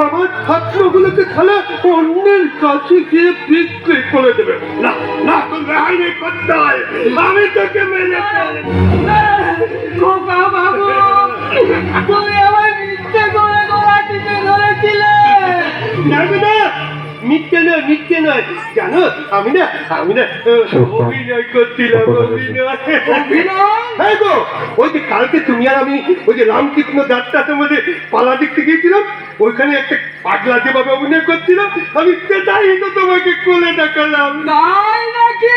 আমার ছাত্রগুলোকে খেলে অন্যের কাছে গিয়ে বিক্রি করে দেবে। না না তোর রেহাই করতে হয়। আমি তোকে মেরে তুমি আমার মিথ্যে আমি কালকে তুমি আর আমি ওই যে রামকৃষ্ণ পালা দেখতে গিয়েছিলাম ওইখানে একটা পাগলা যেভাবে অভিনয় আমি সেটাই তো তোমাকে কোলে দেখালাম নাকি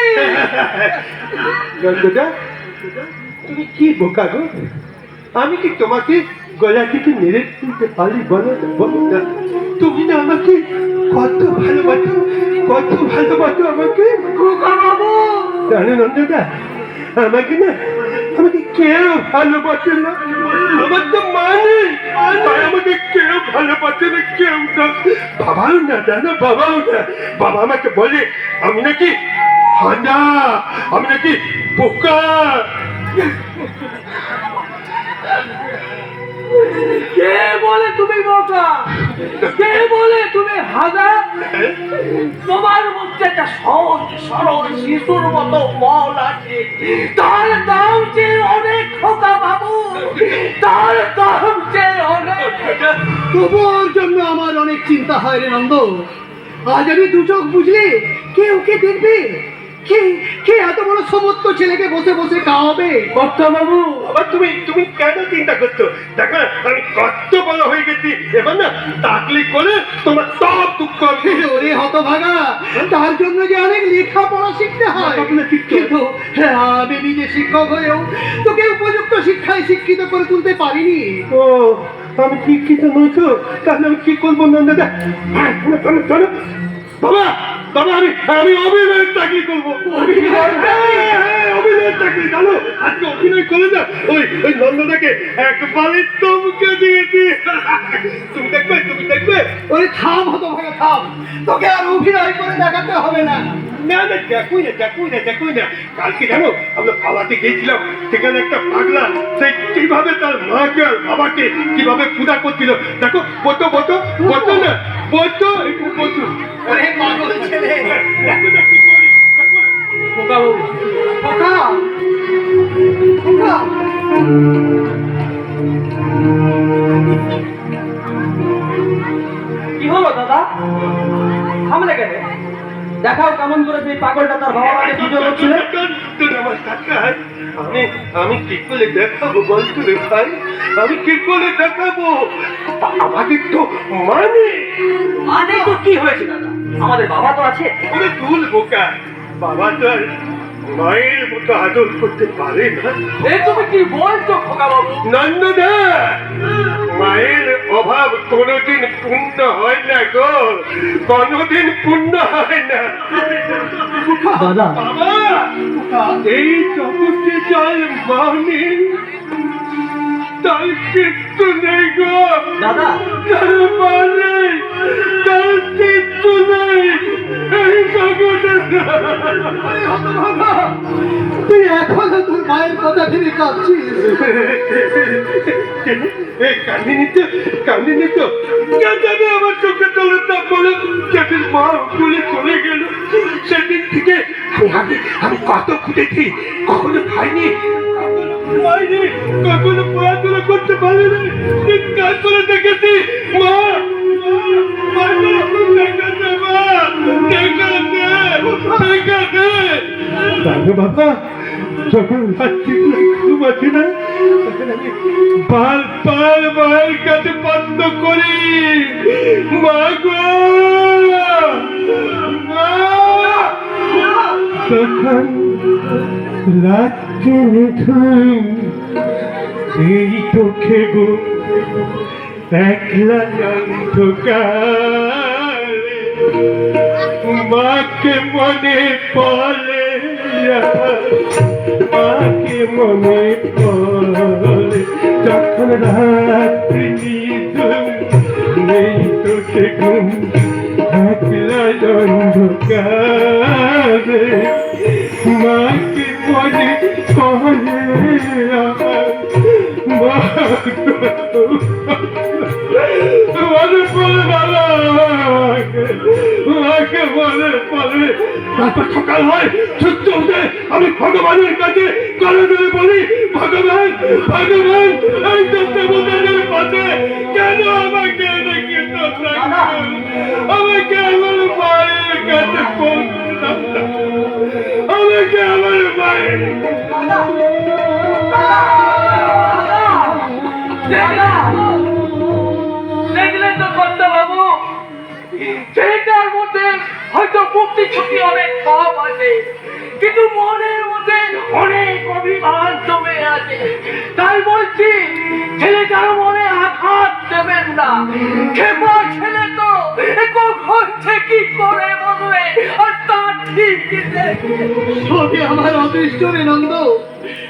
তুমি কি বোকা গো? আমি কি তোমাকে গলা থেকে মেরে তুলতে পারি বলো না, বলো না। তুমি না আমাকে কত ভালোবাসো কত ভালোবাসো আমাকে। জানো নন্দদা আমাকে না আমাকে কেউ ভালোবাসে না। আমার তো মা নেই তাই আমাকে কেউ ভালোবাসে না কেউ না। বাবাও না জানো বাবাও না। বাবা আমাকে বলে আমি নাকি হাঁদা আমি নাকি বোকা। তুমি বোকা কে বলে তুমি হাজা তোমার মধ্যে একটা সহজ, সরল শিশুর মতো বল আছে। তার দাম যে অনেক খোকা বাবু। তার দাম যে অনেক তবু ওর জন্য আমার অনেক চিন্তা হয় রে নন্দ। আজ আমি দু চোখ বুঝলি কে দেখবে? সমস্ত ছেলেকে বসে বসে খাওয়াবে? কর্তা বাবু আবার তুমি তুমি কেন চিন্তা করছ? দেখো আমি কত বড় হয়ে গেছি। এবার না তাকলি করে তোমার সব দুঃখ আমি ওরে হতভাগা! তার জন্য যে অনেক লেখাপড়া শিখতে হয়। শিখতে হয়। কিন্তু হ্যাঁ, আমি নিজে শিক্ষক হয়েও তোকে উপযুক্ত শিক্ষায় শিক্ষিত করে তুলতে পারিনি। ও আমি শিক্ষিত নই তো। তাহলে আমি কি করব নন্দদা? হ্যাঁ, শোনো। বাবা! বাবা আমি আমি অভিনয়ের চাকরি করব। হ্যাঁ, অভিনয়ের চাকরি। জানো আজকে অভিনয় করে না ওই ওই নন্দদাকে একবারে চমকে দিয়েছি। তুমি দেখবে তুমি দেখবে। ওরে থাম হতভাগা থাম। তোকে আর অভিনয় করে দেখাতে হবে না। না না দেখুই গিয়েছিলাম। সেখানে একটা পাগলা সে কীভাবে তার মাকে আর বাবাকে কীভাবে পূজা করছিল? দেখো বতো বতো বতো না পাগল ছেলে। না। খোকা খোকা খোকা কি হলো দাদা? থামলে কেন? দেখাও কেমন করে সেই পাগলটা তার বাবা মাকে পুজো করছিল আমি আমি কি করে দেখাবো বলতো রে ভাই? আমি কি করে দেখাবো? আমাদের তো মানে। মানে তো কি হয়েছে দাদা? আমাদের বাবা তো আছে। তুল বোকা। বাবা তো আর মায়ের মতো আদর করতে পারে না। এ তুমি কি বলছো খোকা বাবু নন্দদা মায়ের অভাব কোনোদিন পূর্ণ হয় না গো। কোনোদিন পূর্ণ হয় না। দাদা। এই জগতে যার মা নেই তার কিচ্ছু নেই গো। দাদা। তার মা তার তুই এখনও তোর মায়ের কথা ভেবে কাঁদছিস। চোখে চলে তা বলে যেদিন চলে গেল। সেদিন আমি কত খুঁজেছি, কখনো খাইনি কখনো পড়াশোনা করতে পারিনি। চিৎকার করে বন্ধ করি। মা গো তখন এই চোখে গো একলা অন্ধকার। মাকে মনে পড়ে মাকে মনে পড়ে। যখন রাত্রি নেই তোকে ঘুম একলা অন্ধকারে। মাকে মনে পড়ে মা সকাল হয় সূর্য উঠে আমি ভগবানের কাছে গলে ধরে বলি ভগবান ভগবান এই দত্তবতাদের পথে কেন আমাকে রেখে তোমরা আমাকে আমার মায়ের কাছে পৌঁছে আমাকে আমার মায়ের দেখলেন তো কর্তা বাবু। মধ্যে হয়তো মুক্তি ছুটি অনেক কম আছে। কিন্তু মনের মধ্যে অনেক অভিমান জমে আছে। তাই বলছি ছেলে ছেলেটার মনে আঘাত দেবেন না। খেপা ছেলে তো কখন কি করে বলবে? আর তা ঠিক আমার অদৃষ্ট নন্দ।